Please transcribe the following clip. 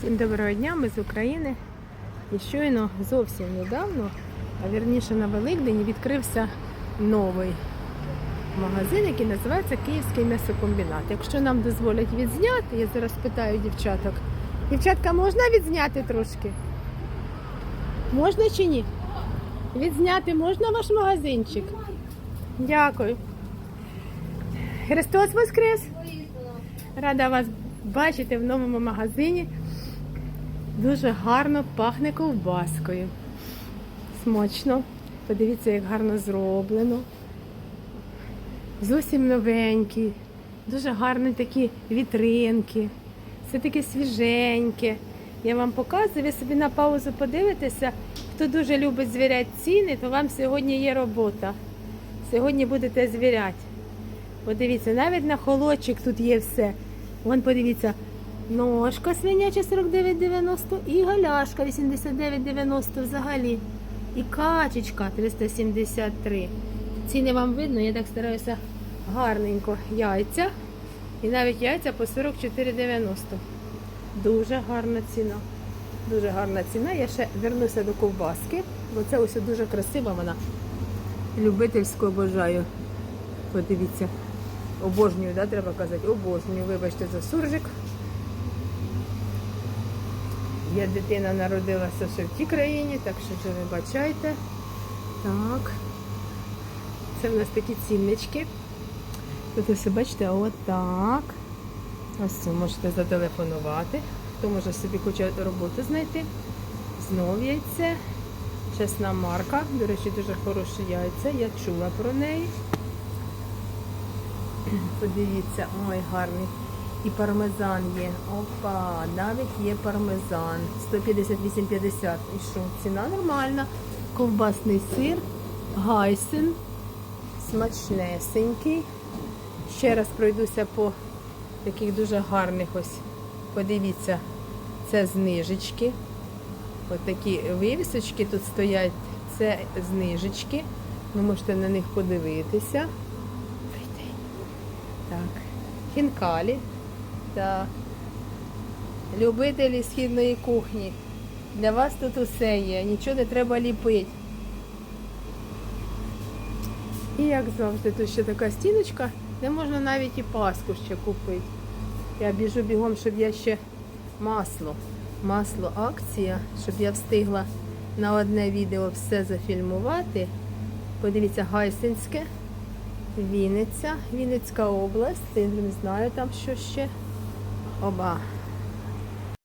Всім доброго дня, ми з України. І щойно зовсім недавно, а вірніше на Великдень, відкрився новий магазин, який називається Київський м'ясокомбінат. Якщо нам дозволять відзняти, я зараз питаю дівчаток. Дівчатка, можна відзняти трошки? Можна чи ні? Відзняти можна ваш магазинчик? Дякую. Христос Воскрес! Рада вас бачити в новому магазині. Дуже гарно пахне ковбаскою. Смачно. Подивіться, як гарно зроблено. Зовсім новенькі. Дуже гарні такі вітринки. Все таке свіженьке. Я вам показую, ви собі на паузу подивитеся. Хто дуже любить звіряти ціни, то вам сьогодні є робота. Сьогодні будете звіряти. Подивіться, навіть на холодчик тут є все. Вон подивіться, ножка свиняча 49,90 і галяшка 89,90 взагалі. І качечка 373. Ціни вам видно, я так стараюся гарненько яйця. І навіть яйця по 44,90. Дуже гарна ціна. Дуже гарна ціна. Я ще вернуся до ковбаски, бо це ось дуже красива вона. Любительську обожаю. Подивіться. Обожнюю, да, треба казати, обожнюю. Вибачте за суржик. Я дитина народилася ще в тій країні, так що вже вибачайте. Так. Це в нас такі ціннички. Тут ось бачите, отак. Ось це можете зателефонувати. Хто може собі хоче роботу знайти. Знов яйце. Чесна марка. До речі, дуже хороші яйця. Я чула про неї. Подивіться, ой, гарний. І пармезан є. Опа, навіть є пармезан. 158,50. І що? Ціна нормальна. Ковбасний сир, гайсен, смачнесенький. Ще раз пройдуся по таких дуже гарних ось. Подивіться, це знижечки. Ось такі вивісочки тут стоять. Це знижечки. Ви можете на них подивитися. Так. Хінкалі. Так. Любителі східної кухні. Для вас тут усе є, нічого не треба ліпити. І як завжди, тут ще така стіночка, де можна навіть і паску ще купити. Я біжу бігом, щоб я ще масло. Масло акція, щоб я встигла на одне відео все зафільмувати. Подивіться, Гайсинське, Вінниця, Вінницька область. Я не знаю там що ще. 好吧。